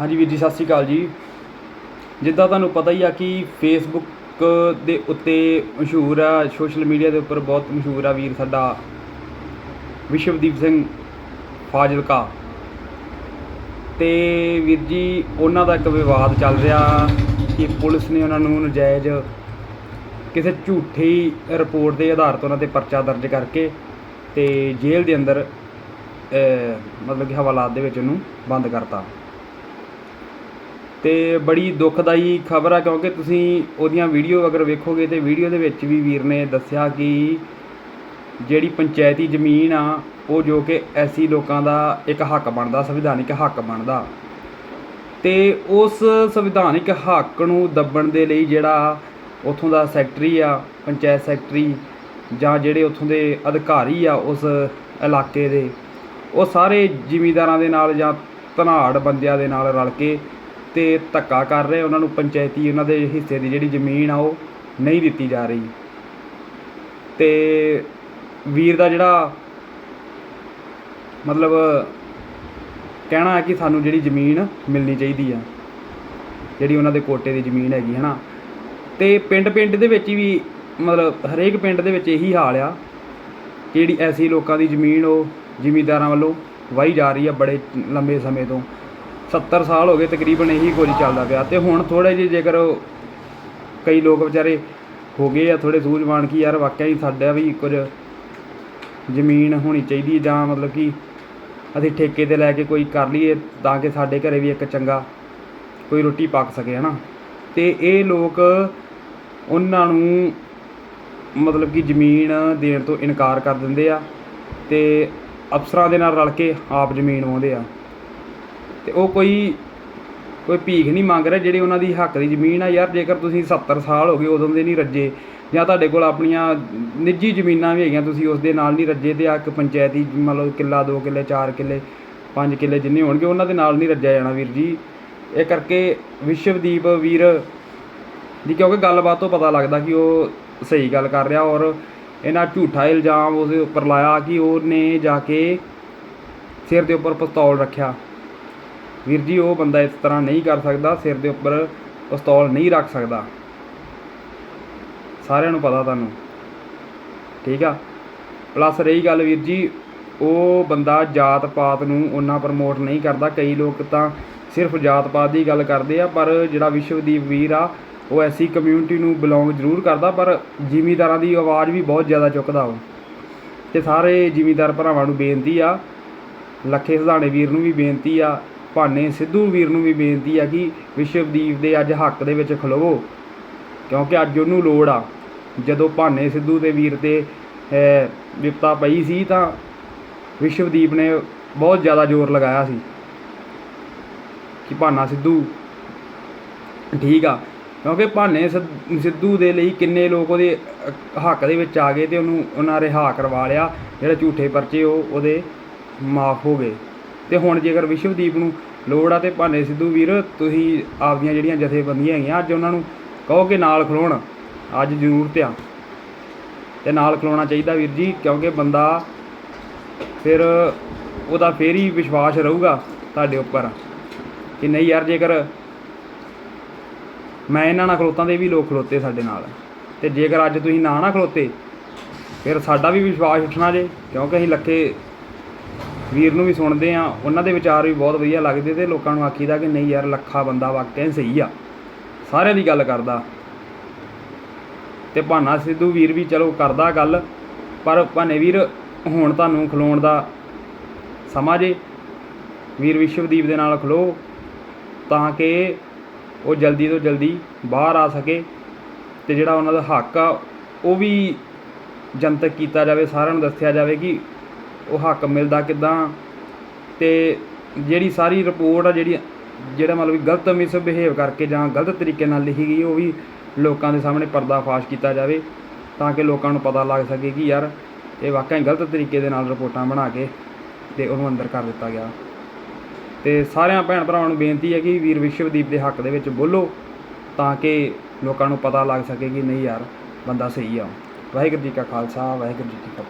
ਹਾਂਜੀ ਵੀਰ ਜੀ, ਸਤਿ ਸ਼੍ਰੀ ਅਕਾਲ ਜੀ। ਜਿੱਦਾਂ ਤੁਹਾਨੂੰ ਪਤਾ ਹੀ ਆ ਕਿ ਫੇਸਬੁੱਕ ਦੇ ਉੱਤੇ ਮਸ਼ਹੂਰ ਆ, ਸੋਸ਼ਲ ਮੀਡੀਆ ਦੇ ਉੱਪਰ ਬਹੁਤ ਮਸ਼ਹੂਰ ਆ ਵੀਰ ਸਾਡਾ ਵਿਸ਼ਵਦੀਪ ਸਿੰਘ ਫਾਜ਼ਿਲਕਾ। ਤੇ ਵੀਰ ਜੀ, ਉਹਨਾਂ ਦਾ ਇੱਕ ਵਿਵਾਦ ਚੱਲ ਰਿਹਾ ਕਿ ਪੁਲਿਸ ਨੇ ਉਹਨਾਂ ਨੂੰ ਨਜਾਇਜ਼ ਕਿਸੇ ਝੂਠੀ ਰਿਪੋਰਟ ਦੇ ਆਧਾਰ ਤੇ ਉਹਨਾਂ ਤੇ ਪਰਚਾ ਦਰਜ ਕਰਕੇ ਤੇ ਜੇਲ੍ਹ ਦੇ ਅੰਦਰ ਮਤਲਬ ਕਿ ਹਵਾਲਾਤ ਦੇ ਵਿੱਚ ਉਹਨੂੰ ਬੰਦ ਕਰਤਾ। ਅਤੇ ਬੜੀ ਦੁਖਦਾਈ ਖਬਰ ਆ, ਕਿਉਂਕਿ ਤੁਸੀਂ ਉਹਦੀਆਂ ਵੀਡੀਓ ਅਗਰ ਵੇਖੋਗੇ ਤਾਂ ਵੀਡੀਓ ਦੇ ਵਿੱਚ ਵੀ ਵੀਰ ਨੇ ਦੱਸਿਆ ਕਿ ਜਿਹੜੀ ਪੰਚਾਇਤੀ ਜ਼ਮੀਨ ਆ, ਉਹ ਜੋ ਕਿ ਐਸੀ ਲੋਕਾਂ ਦਾ ਇੱਕ ਹੱਕ ਬਣਦਾ, ਸੰਵਿਧਾਨਿਕ ਹੱਕ ਬਣਦਾ। ਤੇ ਉਸ ਸੰਵਿਧਾਨਿਕ ਹੱਕ ਨੂੰ ਦੱਬਣ ਦੇ ਲਈ ਜਿਹੜਾ ਉਥੋਂ ਦਾ ਸੈਕਟਰੀ ਆ, ਪੰਚਾਇਤ ਸੈਕਟਰੀ ਜਾਂ ਜਿਹੜੇ ਉਥੋਂ ਦੇ ਅਧਿਕਾਰੀ ਆ ਉਸ ਇਲਾਕੇ ਦੇ, ਉਹ ਸਾਰੇ ਜ਼ਿਮੀਂਦਾਰਾਂ ਦੇ ਨਾਲ ਜਾਂ ਧਨਾੜ ਬੰਦਿਆਂ ਦੇ ਨਾਲ ਰਲ ਕੇ ਤੇ ਧੱਕਾ ਕਰ ਰਹੇ, ਉਹਨਾਂ ਨੂੰ ਪੰਚਾਇਤੀ ਉਹਨਾਂ ਦੇ ਹਿੱਸੇ ਦੀ ਜਿਹੜੀ ਜ਼ਮੀਨ ਆ ਉਹ ਨਹੀਂ ਦਿੱਤੀ ਜਾ ਰਹੀ। ਤੇ ਵੀਰ ਦਾ ਜਿਹੜਾ ਮਤਲਬ ਕਹਿਣਾ ਹੈ ਕਿ ਸਾਨੂੰ ਜਿਹੜੀ ਜ਼ਮੀਨ ਮਿਲਣੀ ਚਾਹੀਦੀ ਆ, ਜਿਹੜੀ ਉਹਨਾਂ ਦੇ ਕੋਟੇ ਦੀ ਜ਼ਮੀਨ ਹੈਗੀ ਹੈ ਨਾ ਤੇ ਪਿੰਡ ਪਿੰਡ ਦੇ ਵਿੱਚ ਵੀ ਮਤਲਬ ਹਰੇਕ ਪਿੰਡ ਦੇ ਵਿੱਚ ਇਹੀ ਹਾਲ ਆ ਕਿ ਜਿਹੜੀ ਐਸੀ ਲੋਕਾਂ ਦੀ ਜ਼ਮੀਨ ਉਹ ਜ਼ਿਮੀਂਦਾਰਾਂ ਵੱਲੋਂ ਵਾਹੀ ਜਾ ਰਹੀ ਆ ਬੜੇ ਲੰਬੇ ਸਮੇਂ ਤੋਂ। 70 ਸਾਲ ਹੋ ਗਏ ਤਕਰੀਬਨ ਇਹੀ ਕੁਝ ਚੱਲਦਾ ਪਿਆ ਤੇ ਹੁਣ ਥੋੜੇ ਜਿਹੇ ਜੇਕਰ ਕਈ ਲੋਕ ਵਿਚਾਰੇ ਹੋ ਗਏ ਆ ਥੋੜੇ ਸੂਝਵਾਨ ਕਿ ਯਾਰ ਵਾਕਿਆ ਹੀ ਸਾਡਾ ਵੀ ਕੁਝ ਜ਼ਮੀਨ ਹੋਣੀ ਚਾਹੀਦੀ ਜਾਂ ਮਤਲਬ ਕਿ ਅਸੀਂ ਠੇਕੇ ਤੇ ਲੈ ਕੇ ਕੋਈ ਕਰ ਲਈਏ ਤਾਂ ਕਿ ਸਾਡੇ ਘਰੇ ਵੀ ਇੱਕ ਚੰਗਾ ਕੋਈ ਰੋਟੀ ਪੱਕ ਸਕੇ, ਹਨਾ? ਤੇ ਇਹ ਲੋਕ ਉਹਨਾਂ ਨੂੰ ਮਤਲਬ ਕਿ ਜ਼ਮੀਨ ਦੇਣ ਤੋਂ ਇਨਕਾਰ ਕਰ ਦਿੰਦੇ ਆ ਤੇ ਅਫਸਰਾਂ ਦੇ ਨਾਲ ਰਲ ਕੇ ਆਪ ਜ਼ਮੀਨ ਵਾਉਂਦੇ ਆ। ਤੇ ਉਹ ਕੋਈ ਕੋਈ ਭੀਖ ਨਹੀਂ ਮੰਗ ਰਿਹਾ, ਜਿਹੜੀ ਉਹਨਾਂ ਦੀ ਹੱਕ ਦੀ ਜ਼ਮੀਨ ਆ ਯਾਰ, ਜੇਕਰ ਤੁਸੀਂ 70 ਸਾਲ ਹੋ ਗਏ ਉਦੋਂ ਦੇ ਨਹੀਂ ਰੱਜੇ, ਜਾਂ ਤੁਹਾਡੇ ਕੋਲ ਆਪਣੀਆਂ ਨਿੱਜੀ ਜ਼ਮੀਨਾਂ ਵੀ ਹੈਗੀਆਂ, ਤੁਸੀਂ ਉਸ ਦੇ ਨਾਲ ਨਹੀਂ ਰੱਜੇ ਤੇ ਆ ਇੱਕ ਪੰਚਾਇਤੀ ਮਤਲਬ ਕਿੱਲਾ 2 ਕਿੱਲੇ 4 ਕਿੱਲੇ 5 ਕਿੱਲੇ ਜਿੰਨੇ ਹੋਣਗੇ, ਉਹਨਾਂ ਦੇ ਨਾਲ ਨਹੀਂ ਰੱਜਿਆ ਜਾਣਾ ਵੀਰ ਜੀ। ਇਹ ਕਰਕੇ ਵਿਸ਼ਵਦੀਪ ਵੀਰ ਜੀ ਕਿਉਂਕਿ ਗੱਲਬਾਤ ਤੋਂ ਪਤਾ ਲੱਗਦਾ ਕਿ ਉਹ ਸਹੀ ਗੱਲ ਕਰ ਰਿਹਾ ਔਰ ਇਹਨਾਂ ਝੂਠਾ ਇਲਜ਼ਾਮ ਉਹਦੇ ਉੱਪਰ ਲਾਇਆ ਕਿ ਉਹਨੇ ਜਾ ਕੇ ਸਿਰ ਦੇ ਉੱਪਰ ਪਿਸਤੌਲ ਰੱਖਿਆ। ਵੀਰ ਜੀ, ਉਹ ਬੰਦਾ ਇਸ ਤਰ੍ਹਾਂ ਨਹੀਂ ਕਰ ਸਕਦਾ, ਸਿਰ ਦੇ ਉੱਪਰ ਪਿਸਤੌਲ ਨਹੀਂ ਰੱਖ ਸਕਦਾ। ਸਾਰਿਆਂ ਨੂੰ ਪਤਾ ਤੁਹਾਨੂੰ। ਠੀਕ ਆ? ਪਲੱਸ ਰਹੀ ਗੱਲ ਵੀਰ ਜੀ, ਉਹ ਬੰਦਾ ਜਾਤ ਪਾਤ ਨੂੰ ਉਹਨਾਂ ਪ੍ਰਮੋਟ ਨਹੀਂ ਕਰਦਾ। ਕਈ ਲੋਕ ਤਾਂ ਸਿਰਫ ਜਾਤ ਪਾਤ ਦੀ ਗੱਲ ਕਰਦੇ ਆ, ਪਰ ਜਿਹੜਾ ਵਿਸ਼ਵਦੀਪ ਵੀਰ ਆ, ਉਹ ਐਸੀ ਕਮਿਊਨਿਟੀ ਨੂੰ ਬਿਲੋਂਗ ਜ਼ਰੂਰ ਕਰਦਾ, ਪਰ ਜ਼ਿਮੀਦਾਰਾਂ ਦੀ ਆਵਾਜ਼ ਵੀ ਬਹੁਤ ਜ਼ਿਆਦਾ ਚੁੱਕਦਾ ਉਹ। ਤੇ ਸਾਰੇ ਜ਼ਿਮੀਦਾਰ ਭਰਾਵਾਂ ਨੂੰ ਬੇਨਤੀ ਆ ਲੱਖੇ ਸਧਾਣੇ ਵੀਰ ਨੂੰ ਵੀ ਬੇਨਤੀ ਆ ਭਾਨੇ ਸਿੱਧੂ ਵੀਰ ਨੂੰ ਵੀ ਬੇਨਤੀ ਆ ਕਿ ਵਿਸ਼ਵਦੀਪ ਦੇ ਅੱਜ ਹੱਕ ਦੇ ਵਿੱਚ ਖਲੋਵੋ ਕਿਉਂਕਿ ਅੱਜ ਉਹਨੂੰ ਲੋੜ ਆ। ਜਦੋਂ ਭਾਨੇ ਸਿੱਧੂ ਦੇ ਵੀਰ ਤੇ ਅਹ, ਵਿਪਤਾ ਪਈ ਸੀ ਤਾਂ ਵਿਸ਼ਵਦੀਪ ਨੇ ਬਹੁਤ ਜ਼ਿਆਦਾ ਜ਼ੋਰ ਲਗਾਇਆ ਸੀ ਕਿ ਭਾਨਾ ਸਿੱਧੂ ਠੀਕ ਆ ਕਿਉਂਕਿ ਭਾਨੇ ਸਿੱਧ- ਸਿੱਧੂ ਦੇ ਲਈ ਕਿੰਨੇ ਲੋਕ ਉਹਦੇ ਹੱਕ ਦੇ ਵਿੱਚ ਆ ਗਏ ਤੇ ਉਹਨੂੰ ਉਹਨਾਂ ਰਿਹਾ ਕਰਵਾ ਲਿਆ ਜਿਹੜੇ ਝੂਠੇ ਪਰਚੇ ਉਹ ਉਹਦੇ ਮਾਫ ਹੋ ਗਏ। ਤੇ ਹੁਣ ਜੇਕਰ ਵਿਸ਼ਵਦੀਪ ਨੂੰ ਲੋੜ ਆ ਤੇ ਭਾਨੇ ਸਿੱਧੂ ਵੀਰ, ਤੁਸੀਂ ਆਪਦੀਆਂ ਜਿਹੜੀਆਂ ਜਥੇਬੰਦੀਆਂ ਹੈਗੀਆਂ, ਅੱਜ ਉਹਨਾਂ ਨੂੰ ਕਹੋ ਕਿ ਨਾਲ ਖਲੋਣ। ਅੱਜ ਜ਼ਰੂਰਤ ਆ। ਤੇ ਨਾਲ ਖਲੋਣਾ ਚਾਹੀਦਾ ਵੀਰ ਜੀ, ਕਿਉਂਕਿ ਬੰਦਾ ਫਿਰ ਉਹਦਾ ਫੇਰ ਹੀ ਵਿਸ਼ਵਾਸ ਰਹੂਗਾ ਤੁਹਾਡੇ ਉੱਪਰ। ਕਿ ਨਹੀਂ ਯਾਰ, ਜੇਕਰ ਮੈਂ ਇਹਨਾਂ ਨਾਲ ਖਲੋਤਾਂ ਦੇ ਵੀ ਲੋਕ ਖਲੋਤੇ ਸਾਡੇ ਨਾਲ। ਤੇ ਜੇਕਰ ਅੱਜ ਤੁਸੀਂ ਨਾ ਨਾ ਖਲੋਤੇ, ਫਿਰ ਸਾਡਾ ਵੀ ਵਿਸ਼ਵਾਸ ਉੱਠਣਾ ਜੇ, ਕਿਉਂਕਿ ਅਸੀਂ ਲੱਖੇ ਵੀਰ ਨੂੰ ਵੀ ਸੁਣਦੇ ਆ, ਉਹਨਾਂ ਦੇ ਵਿਚਾਰ ਵੀ ਬਹੁਤ ਵਧੀਆ ਲੱਗਦੇ ਤੇ ਲੋਕਾਂ ਨੂੰ ਆਖੀਦਾ ਕਿ ਨਹੀਂ ਯਾਰ ਲੱਖਾ ਬੰਦਾ ਵਾਕਿਆ ਸਹੀ ਆ। ਸਾਰਿਆਂ ਦੀ ਗੱਲ ਕਰਦਾ। ਤੇ ਭਾਨਾ ਸਿੱਧੂ ਵੀਰ ਵੀ ਚਲੋ ਕਰਦਾ ਗੱਲ, ਪਰ ਭਾਨੇ ਵੀਰ ਹੁਣ ਤੁਹਾਨੂੰ ਖਲੋਣ ਦਾ ਸਮਾਂ ਜੇ। ਵੀਰ ਵਿਸ਼ਵਦੀਪ ਦੇ ਨਾਲ ਖਲੋ ਤਾਂ ਕਿ ਉਹ ਜਲਦੀ ਤੋਂ ਜਲਦੀ ਬਾਹਰ ਆ ਸਕੇ ਤੇ ਜਿਹੜਾ ਉਹਨਾਂ ਦਾ ਹੱਕ ਆ, ਉਹ ਵੀ ਜਨਤਕ ਕੀਤਾ ਜਾਵੇ, ਸਾਰਿਆਂ ਨੂੰ ਦੱਸਿਆ ਜਾਵੇ ਕਿ ਉਹ ਹੱਕ ਮਿਲਦਾ ਕਿੱਦਾਂ? ਤੇ ਜਿਹੜੀ ਸਾਰੀ ਰਿਪੋਰਟ ਆ ਜਿਹੜੀ, ਜਿਹੜਾ ਮਤਲਬ ਕਿ ਗਲਤ ਮਿਸਬਿਹੇਵ ਕਰਕੇ ਜਾਂ ਗਲਤ ਤਰੀਕੇ ਨਾਲ ਲਿਖੀ ਗਈ, ਉਹ ਵੀ ਲੋਕਾਂ ਦੇ ਸਾਹਮਣੇ ਪਰਦਾਫਾਸ਼ ਕੀਤਾ ਜਾਵੇ ਤਾਂ ਕਿ ਲੋਕਾਂ ਨੂੰ ਪਤਾ ਲੱਗ ਸਕੇ ਕਿ ਯਾਰ ਇਹ ਵਾਕਿਆ ਗਲਤ ਤਰੀਕੇ ਦੇ ਨਾਲ ਰਿਪੋਰਟਾਂ ਬਣਾ ਕੇ ਤੇ ਉਹਨੂੰ ਅੰਦਰ ਕਰ ਦਿੱਤਾ ਗਿਆ। ਤੇ ਸਾਰਿਆਂ ਭੈਣ ਭਰਾਵਾਂ ਨੂੰ ਬੇਨਤੀ ਹੈ ਕਿ ਵੀਰ ਵਿਸ਼ਵਦੀਪ ਦੇ ਹੱਕ ਦੇ ਵਿੱਚ ਬੋਲੋ ਤਾਂ ਕਿ ਲੋਕਾਂ ਨੂੰ ਪਤਾ ਲੱਗ ਸਕੇ ਕਿ ਨਹੀਂ ਯਾਰ, ਬੰਦਾ ਸਹੀ ਆ। ਵਾਹਿਗੁਰੂ ਜੀ ਕਾ ਖਾਲਸਾ, ਵਾਹਿਗੁਰੂ ਜੀ ਕੀ ਫਤਿਹ।